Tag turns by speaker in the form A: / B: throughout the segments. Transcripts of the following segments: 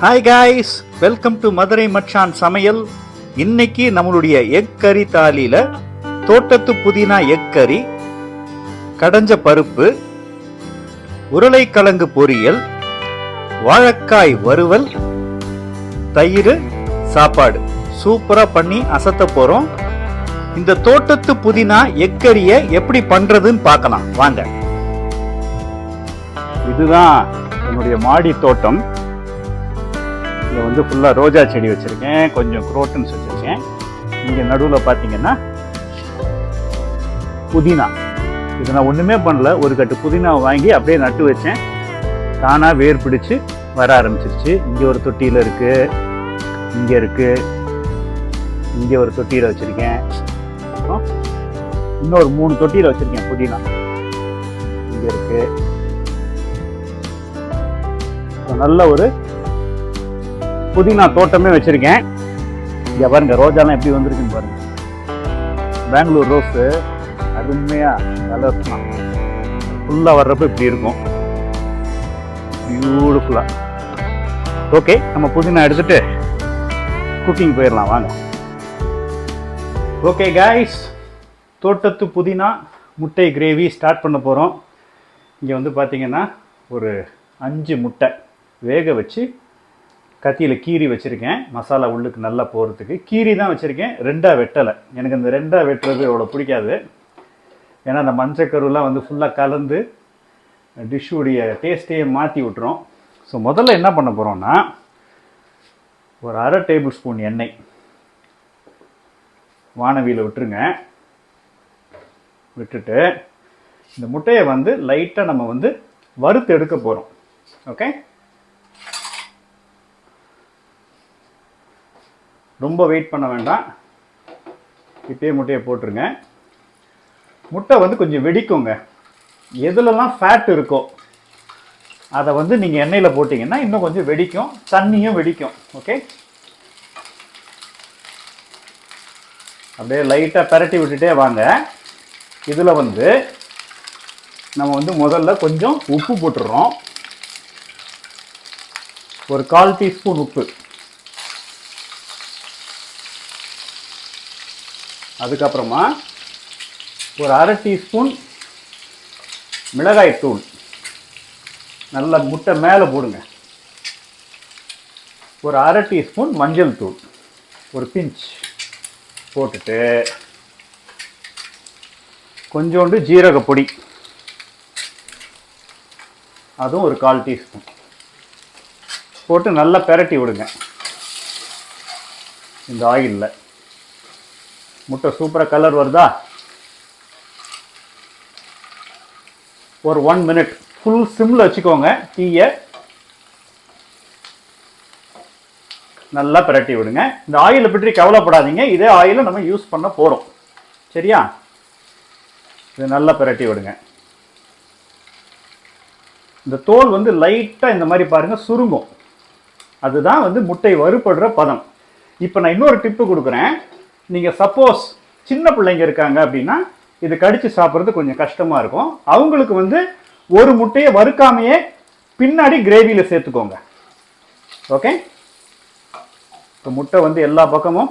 A: Hi guys welcome to Madurai மச்சான் சமையல் இன்னைக்கு நம்மளுடைய எக் கறி தாலியில் தோட்டத்து புதினா எக் கறி கடைஞ்ச பருப்பு உருளைக்கிழங்கு பொரியல் வாழைக்காய் வறுவல் தயிர் சாப்பாடு. சூப்பரா பண்ணி அசத்த போறோம். இந்த தோட்டத்து புதினா எக்கரிய எப்படி பண்றதுன்னு பார்க்கலாம். வாங்க. இதுதான் என்னுடைய மாடி தோட்டம். இதில் வந்து ஃபுல்லாக ரோஜா செடி வச்சுருக்கேன். கொஞ்சம் குரோட்டன்ஸ் வச்சுருக்கேன். இங்கே நடுவில் பார்த்தீங்கன்னா புதினா. இது நான் ஒன்றுமே பண்ணல. ஒரு கட்டு புதினா வாங்கி அப்படியே நட்டு வச்சேன். தானாக வேர் பிடிச்சு வர ஆரம்பிச்சிருச்சு. இங்கே ஒரு தொட்டியில் இருக்குது இங்கே இருக்குது இங்கே ஒரு தொட்டியில் வச்சுருக்கேன். அப்புறம் இன்னொரு மூணு தொட்டியில் வச்சுருக்கேன் புதினா. இங்கே இருக்குது நல்ல ஒரு புதினா தோட்டமே வச்சுருக்கேன். இங்கே பாருங்கள் ரோஜாலாம் எப்படி வந்திருக்குன்னு பாருங்கள் பெங்களூர் ரோஸு அருமையாக கலர்ஸ்லாம். ஃபுல்லாக வர்றப்ப இப்படி இருக்கும். பியூட்டிஃபுல்லாக ஓகே நம்ம புதினா எடுத்துகிட்டு குக்கிங் போயிடலாம் வாங்க. ஓகே காய்ஸ் தோட்டத்து புதினா முட்டை கிரேவி ஸ்டார்ட் பண்ண போகிறோம் இங்கே வந்து பார்த்திங்கன்னா ஒரு அஞ்சு முட்டை வேக வச்சு கத்தியில் கீரி வச்சுருக்கேன். மசாலா உள்ளுக்கு நல்லா போகிறதுக்கு கீரி தான் வச்சுருக்கேன். ரெண்டாக வெட்டலை. எனக்கு அந்த ரெண்டாக வெட்டுறது அவ்வளோ பிடிக்காது. ஏன்னா அந்த மஞ்சக்கருலாம் வந்து ஃபுல்லாக கலந்து டிஷ்ஷுடைய டேஸ்ட்டையே மாற்றி விட்டுரும். ஸோ முதல்ல என்ன பண்ண போகிறோம்னா ஒரு அரை டேபிள் ஸ்பூன் எண்ணெய் வானவியில் விட்டுருங்க. விட்டுட்டு இந்த முட்டையை வந்து லைட்டாக நம்ம வந்து வறுத்து எடுக்க போகிறோம் ஓகே ரொம்ப வெயிட் பண்ண வேண்டாம். இப்பயே முட்டையை போட்டுருங்க. முட்டை வந்து கொஞ்சம் வெடிக்குங்க. எதுலலாம் ஃபேட் இருக்கோ அதை வந்து நீங்கள் எண்ணெயில் போட்டிங்கன்னா இன்னும் கொஞ்சம் வெடிக்கும் தண்ணியும் வெடிக்கும் ஓகே அப்படியே லைட்டாக பரட்டி விட்டுட்டே வாங்க. இதில் வந்து நம்ம வந்து முதல்ல கொஞ்சம் உப்பு போட்டுடுறோம் ஒரு கால் டீஸ்பூன் உப்பு. அதுக்கப்புறமா ஒரு அரை டீஸ்பூன் மிளகாய் தூள். நல்லா முட்டை மேலே போடுங்க. ஒரு அரை டீஸ்பூன் மஞ்சள் தூள். ஒரு பிஞ்ச் போட்டுட்டு கொஞ்சோண்டு ஜீரக பொடி அதுவும் ஒரு கால் டீஸ்பூன். போட்டு நல்லா பெரட்டி விடுங்க. இந்த ஆயிலில். முட்டை சூப்பராக கலர் வருதா? ஒரு ஒன் மினிட் ஃபுல் சிம்மில் வச்சுக்கோங்க. டீயை நல்லா பிரட்டி விடுங்க. இந்த ஆயிலை பற்றி கவலைப்படாதீங்க. இதே ஆயிலை நம்ம யூஸ் பண்ண போகிறோம் சரியா? இது நல்லா பிரட்டி விடுங்க. இந்த தோல் வந்து லைட்டாக இந்த மாதிரி பாருங்கள் சுருங்கும். அதுதான் வந்து முட்டை வறுபடுற பதம். இப்போ நான் இன்னொரு டிப்பு கொடுக்குறேன். நீங்கள் சப்போஸ் சின்ன பிள்ளைங்க இருக்காங்க அப்படின்னா இது கடித்து சாப்பிட்றது கொஞ்சம் கஷ்டமாக இருக்கும். அவங்களுக்கு வந்து ஒரு முட்டையை வறுக்காமையே பின்னாடி கிரேவியில் சேர்த்துக்கோங்க. ஓகே இப்போ முட்டை வந்து எல்லா பக்கமும்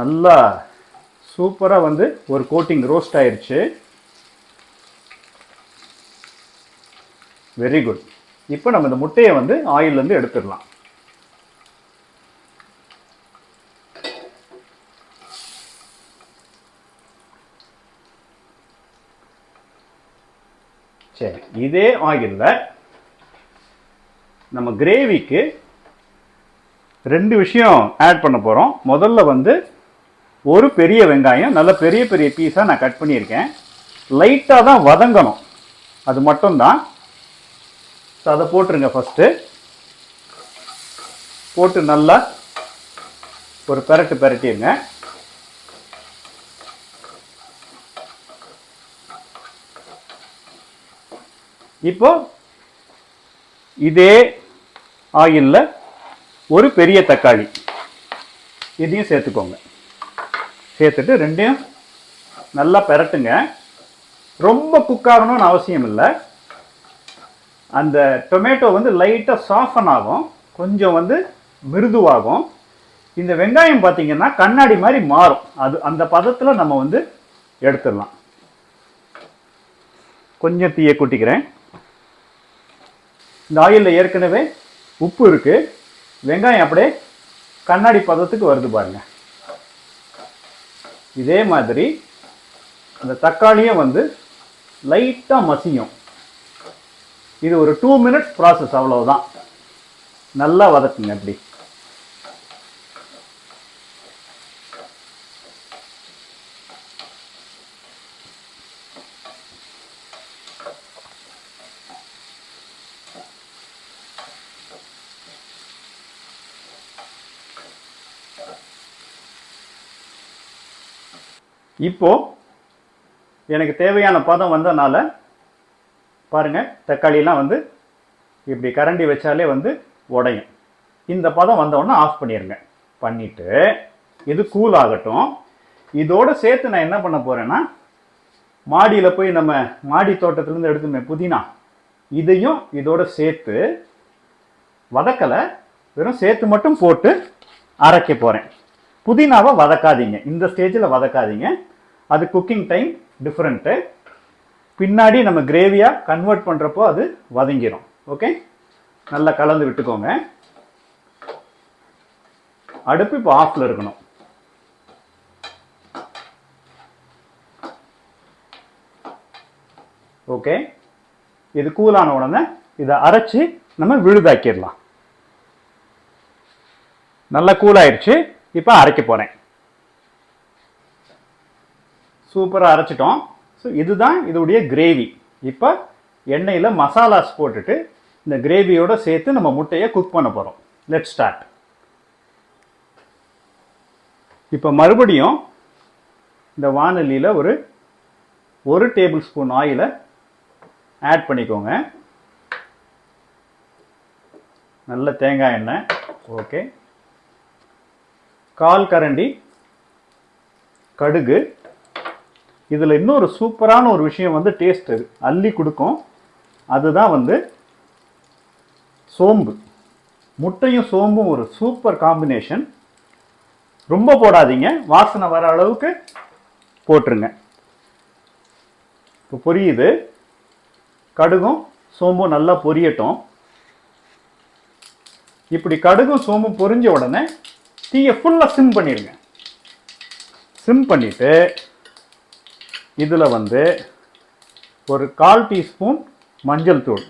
A: நல்லா சூப்பராக வந்து ஒரு கோட்டிங் ரோஸ்ட் ஆயிடுச்சு வெரி குட் இப்போ நம்ம இந்த முட்டையை வந்து ஆயிலேருந்து எடுத்துடலாம். சரி இதே ஆயிலில் நம்ம கிரேவிக்கு ரெண்டு விஷயம் ஆட் பண்ண போகிறோம் முதல்ல வந்து ஒரு பெரிய வெங்காயம் நல்ல பெரிய பெரிய பீஸாக நான் கட் பண்ணியிருக்கேன். லைட்டாக தான் வதங்கணும். அது மட்டும்தான். ஸோ அதை போட்டுருங்க ஃபஸ்ட்டு போட்டு நல்லா ஒரு பெரட்டு பெரட்டிடுங்க இப்போ இதே ஆயிலில் ஒரு பெரிய தக்காளி. இதையும் சேர்த்துக்கோங்க. சேர்த்துட்டு ரெண்டையும் நல்லா பெரட்டுங்க. ரொம்ப குக் ஆகணும்னு அவசியம் இல்லை. அந்த டொமேட்டோ வந்து லைட்டாக சாஃபன் ஆகும். கொஞ்சம் வந்து மிருதுவாகும். இந்த வெங்காயம் பார்த்தீங்கன்னா கண்ணாடி மாதிரி மாறும். அது அந்த பதத்தில் நம்ம வந்து எடுத்துடலாம். கொஞ்சம் தீயை கூட்டிக்கிறேன். இந்த ஆயிலில் ஏற்கனவே உப்பு இருக்குது வெங்காயம் அப்படியே கண்ணாடி பதத்துக்கு வருது பாருங்க. இதே மாதிரி அந்த தக்காளியும் வந்து லைட்டாக மசியும். இது ஒரு டூ மினிட்ஸ் ப்ராசஸ் அவ்வளவுதான். நல்லா வதக்குங்க அப்படி. இப்போ எனக்கு தேவையான பதம் வந்தனால பாருங்க தக்காளிலாம் வந்து இப்படி கரண்டி வச்சாலே வந்து உடையும். இந்த பதம் வந்தவுடனே ஆஃப் பண்ணிடுங்க பண்ணிவிட்டு இது கூல் ஆகட்டும். இதோடு சேர்த்து நான் என்ன பண்ண போகிறேன்னா மாடியில் போய் நம்ம மாடி தோட்டத்துலேருந்து எடுத்துமே புதினா இதையும் இதோடு சேர்த்து வதக்கலை வெறும் சேர்த்து மட்டும் போட்டு அரைக்க போகிறேன் புதினாவை வதக்காதீங்க. இந்த ஸ்டேஜில் வதக்காதீங்க. அது குக்கிங் டைம் டிஃப்ரெண்ட்டு பின்னாடி நம்ம கிரேவியாக கன்வெர்ட் பண்ணுறப்போ அது வதங்கிடும் ஓகே நல்லா கலந்து விட்டுக்கோங்க. அடுப்பு இப்போ ஆஃப்ல இருக்கணும். ஓகே இது கூலான உடனே இதை அரைச்சி நம்ம விழுதாக்கிடலாம். நல்லா கூலாயிடுச்சு இப்போ அரைக்க போகிறேன் சூப்பராக அரைச்சிட்டோம். ஸோ இதுதான் இதோடைய கிரேவி இப்போ எண்ணெயில் மசாலாஸ் போட்டுட்டு இந்த கிரேவியோட சேர்த்து நம்ம முட்டையை குக் பண்ண போகிறோம் லெட் ஸ்டார்ட் இப்போ மறுபடியும் இந்த வானொலியில் ஒரு ஒரு டேபிள் ஸ்பூன் ஆயிலை ஆட் பண்ணிக்கோங்க. நல்ல தேங்காய் எண்ணெய். ஓகே கால் கரண்டி கடுகு. இதில் இன்னொரு சூப்பரான ஒரு விஷயம் வந்து டேஸ்ட் அள்ளி கொடுக்கும். அதுதான் வந்து சோம்பு. முட்டையும் சோம்பும் ஒரு சூப்பர் காம்பினேஷன் ரொம்ப போடாதீங்க. வாசனை வர அளவுக்கு போட்டுருங்க. இப்போ பொரியுது? கடுகும் சோம்பும் நல்லா பொரியட்டும். இப்படி கடுகும் சோம்பும் பொரிஞ்ச உடனே டீயை ஃபுல்லாக சிம் பண்ணிடுங்க சிம் பண்ணிவிட்டு இதில் வந்து ஒரு கால் டீஸ்பூன் மஞ்சள் தூள்.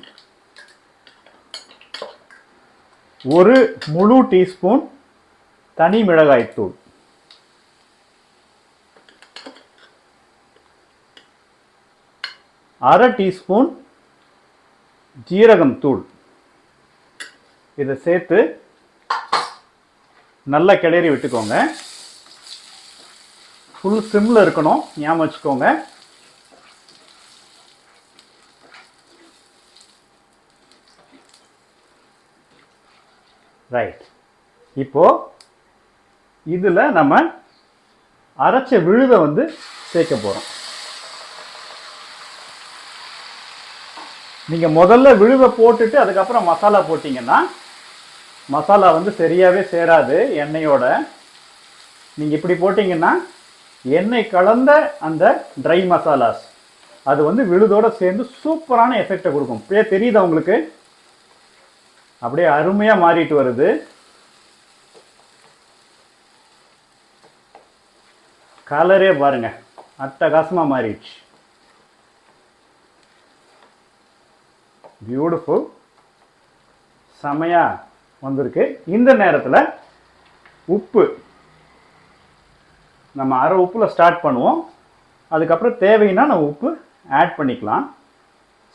A: ஒரு முழு டீஸ்பூன் தனி மிளகாய் தூள். அரை டீஸ்பூன் ஜீரகம் தூள். இதை சேர்த்து நல்லா கிளறி விட்டுக்கோங்க. ஃபுல் சிம்மில் இருக்கணும். ஞாபகம் வச்சுக்கோங்க. ரைட் இப்போ இதில் நம்ம அரைச்ச விழுதை வந்து சேர்க்க போகிறோம் நீங்கள் முதல்ல விழுதை போட்டுட்டு அதுக்கப்புறம் மசாலா போட்டிங்கன்னா மசாலா வந்து சரியாகவே சேராது எண்ணெயோட. நீங்கள் இப்படி போட்டிங்கன்னா எண்ணெய் கலந்த அந்த ட்ரை மசாலாஸ் அது வந்து விழுதோடு சேர்ந்து சூப்பரான எஃபெக்டை கொடுக்கும். இப்படியே தெரியுதா உங்களுக்கு? அப்படியே அருமையாக மாறிட்டு வருது. கலரே பாருங்க அட்டகாசமாக மாறிடுச்சு. பியூட்டிஃபுல் செமையா வந்திருக்கு. இந்த நேரத்தில் உப்பு. நம்ம அரை உப்பில் ஸ்டார்ட் பண்ணுவோம். அதுக்கப்புறம் தேவைன்னா நம்ம உப்பு ஆட் பண்ணிக்கலாம்.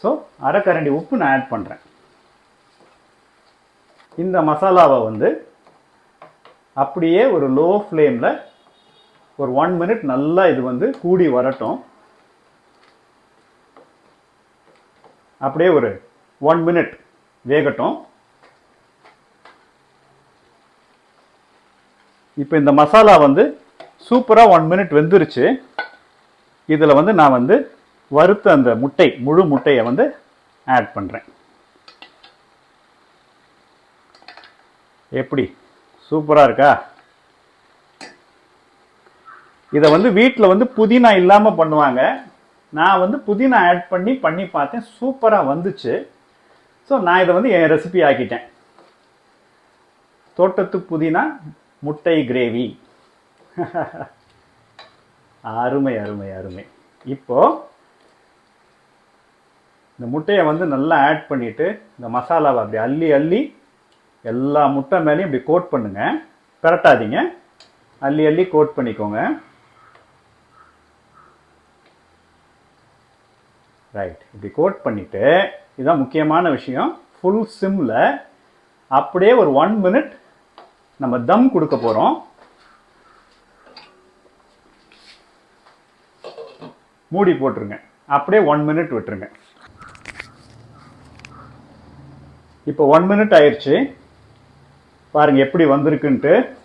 A: ஸோ அரை கரண்டி உப்பு நான் ஆட் பண்ணுறேன் இந்த மசாலாவை வந்து அப்படியே ஒரு லோ ஃப்ளேமில் ஒரு ஒன் மினிட் நல்லா இது வந்து கூடி வரட்டும். அப்படியே ஒரு ஒன் மினிட் வேகட்டும். இப்போ இந்த மசாலா வந்து சூப்பராக ஒன் மினிட் வெந்துருச்சு. இதில் வந்து நான் வந்து வறுத்த அந்த முட்டை முழு முட்டையை வந்து ஆட் பண்ணுறேன் எப்படி? சூப்பராக இருக்கா? இதை வந்து வீட்டில் வந்து புதினா இல்லாமல் பண்ணுவாங்க. நான் வந்து புதினா ஆட் பண்ணி பண்ணி பார்த்தேன். சூப்பராக வந்துச்சு. ஸோ நான் இதை வந்து என் ரெசிபி ஆக்கிட்டேன். தோட்டத்து புதினா முட்டை கிரேவி. அருமை அருமை அருமை. இப்போ இந்த முட்டையை வந்து நல்லா ஆட் பண்ணிவிட்டு இந்த மசாலாவை அப்படி அள்ளி அள்ளி எல்லா முட்டை மேலேயும் இப்படி கோட் பண்ணுங்கள் பிரட்டாதீங்க. அள்ளி அள்ளி கோட் பண்ணிக்கோங்க. ரைட் இப்படி கோட் பண்ணிவிட்டு இதுதான் முக்கியமான விஷயம். ஃபுல் சிம்மில் அப்படியே ஒரு ஒன் மினிட் நம்ம தம் கொடுக்க போறோம். மூடி போட்டுருங்க. அப்படியே ஒன் மினிட் விட்டுருங்க. இப்போ ஒன் மினிட் ஆயிடுச்சு. பாருங்க எப்படி வந்திருக்குன்ட்டு.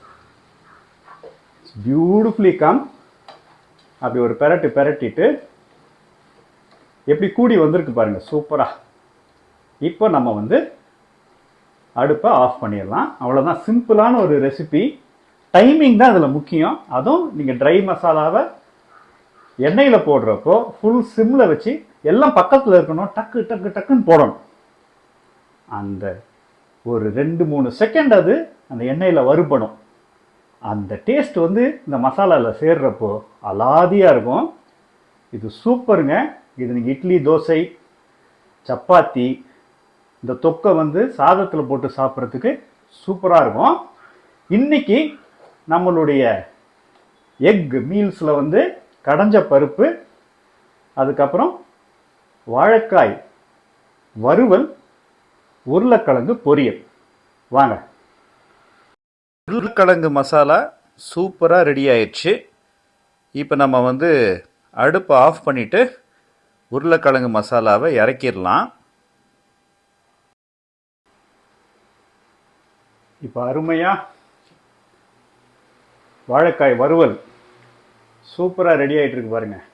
A: பியூட்டிஃபுல்லி கம் அப்படி ஒரு பெரட்டு பெரட்டிட்டு. எப்படி கூடி வந்திருக்கு பாருங்க சூப்பரா. இப்போ நம்ம வந்து அடுப்பை ஆஃப் பண்ணிடலாம். அவ்வளோதான் சிம்பிளான ஒரு ரெசிபி டைமிங் தான் அதில் முக்கியம். அதுவும் நீங்கள் ட்ரை மசாலாவை எண்ணெயில் போடுறப்போ ஃபுல் சிம்மில் வச்சு எல்லாம் பக்கத்தில் இருக்கணும். டக்கு டக்கு டக்குன்னு போடணும். அந்த ஒரு ரெண்டு மூணு செகண்ட் அது அந்த எண்ணெயில் வறுபடும். அந்த டேஸ்ட் வந்து இந்த மசாலாவில் சேர்றப்போ அலாதியாக இருக்கும். இது சூப்பருங்க இது நீங்கள் இட்லி தோசை சப்பாத்தி இந்த தொக்கை வந்து சாதத்தில் போட்டு சாப்பிட்றதுக்கு சூப்பராக இருக்கும். இன்னைக்கு நம்மளுடைய எக் மீல்ஸில் வந்து கடைஞ்ச பருப்பு அதுக்கப்புறம் வாழைக்காய் வறுவல் உருளைக்கிழங்கு பொரியல். வாங்க. உருளைக்கிழங்கு மசாலா சூப்பராக ரெடி ஆயிடுச்சு. இப்போ நம்ம வந்து அடுப்பை ஆஃப் பண்ணிவிட்டு உருளைக்கிழங்கு மசாலாவை இறக்கிடலாம். இப்போ அருமையாக வாழைக்காய் வறுவல். சூப்பராக ரெடி ஆகிட்டு இருக்கு பாருங்கள்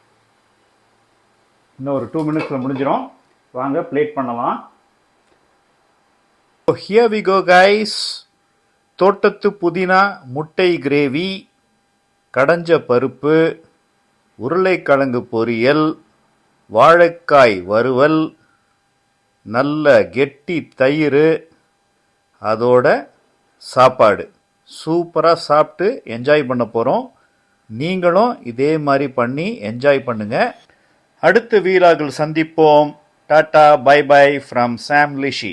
A: இன்னும் ஒரு டூ மினிட்ஸில் முடிஞ்சிடும். வாங்க பிளேட் பண்ணலாம். ஹியர் வி கோ கைஸ் தோட்டத்து புதினா முட்டை கிரேவி கடைஞ்ச பருப்பு உருளைக்கிழங்கு பொரியல் வாழைக்காய் வறுவல் நல்ல கெட்டி தயிர் அதோட சாப்பாடு. சூப்பராக சாப்பிட்டு என்ஜாய் பண்ண போகிறோம் நீங்களும் இதே மாதிரி பண்ணி என்ஜாய் பண்ணுங்க. அடுத்த வீலாகில் சந்திப்போம். Tata bye bye from Sam Lishi